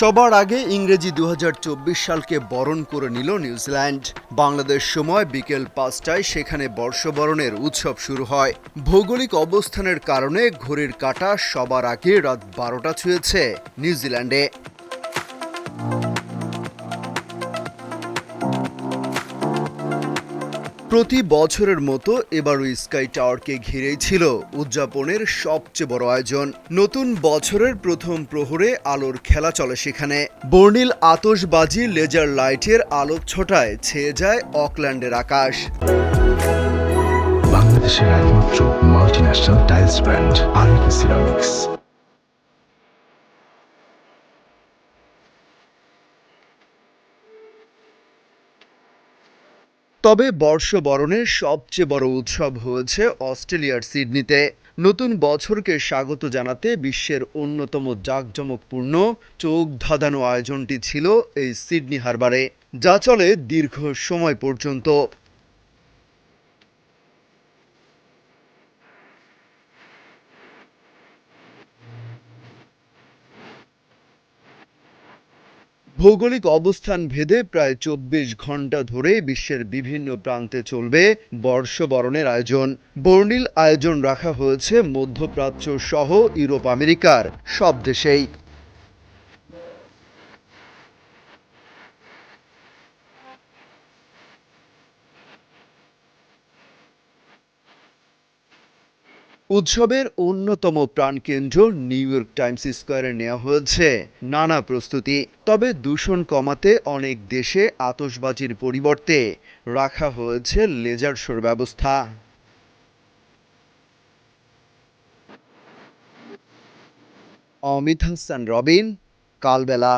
সবার আগে ইংরেজি দু হাজার চব্বিশ সালকে বরণ করে নিল নিউজিল্যান্ড। বাংলাদেশ সময় বিকেল পাঁচটায় সেখানে বর্ষবরণের উৎসব শুরু হয়। ভৌগোলিক অবস্থানের কারণে ঘড়ির কাটা সবার আগে রাত বারোটা ছুঁয়েছে নিউজিল্যান্ডে। প্রতি বছরের মতো এবারও স্কাই টাওয়ারকে ঘিরেই ছিল উদযাপনের সবচেয়ে বড় আয়োজন। নতুন বছরের প্রথম প্রহরে আলোর খেলা চলে সেখানে। বর্ণিল আতশবাজি লেজার লাইটের আলোক ছটায় ছেয়ে যায় অকল্যান্ডের আকাশ। বাংলাদেশের একমাত্র multinational tiles brand RAK ceramics তবে বর্ষবরণের সবচেয়ে বড় উৎসব হয়েছে অস্ট্রেলিয়ার সিডনিতে। নতুন বছরকে স্বাগত জানাতে বিশ্বের অন্যতম জাঁকজমকপূর্ণ, চোখ ধাঁধানো আয়োজনটি ছিল এই সিডনি হারবারে, যা চলে দীর্ঘ সময় পর্যন্ত। ভৌগোলিক অবস্থান ভেদে প্রায় চব্বিশ ঘণ্টা ধরে বিশ্বের বিভিন্ন প্রান্তে চলবে বর্ষবরণের আয়োজন। বর্ণিল আয়োজন রাখা হয়েছে মধ্যপ্রাচ্য সহ ইউরোপ আমেরিকার সব দেশেই। উৎসবের অন্যতম প্রাণকেন্দ্র নিউ ইয়র্ক টাইমস স্কোয়ারে নেওয়া হয়েছে। নানা প্রস্তুতি, তবে দূষণ কমাতে অনেক দেশে আতশবাজির পরিবর্তে রাখা হয়েছে লেজার শোর ব্যবস্থা। অমিত হাসান, রবিন, কালবেলা।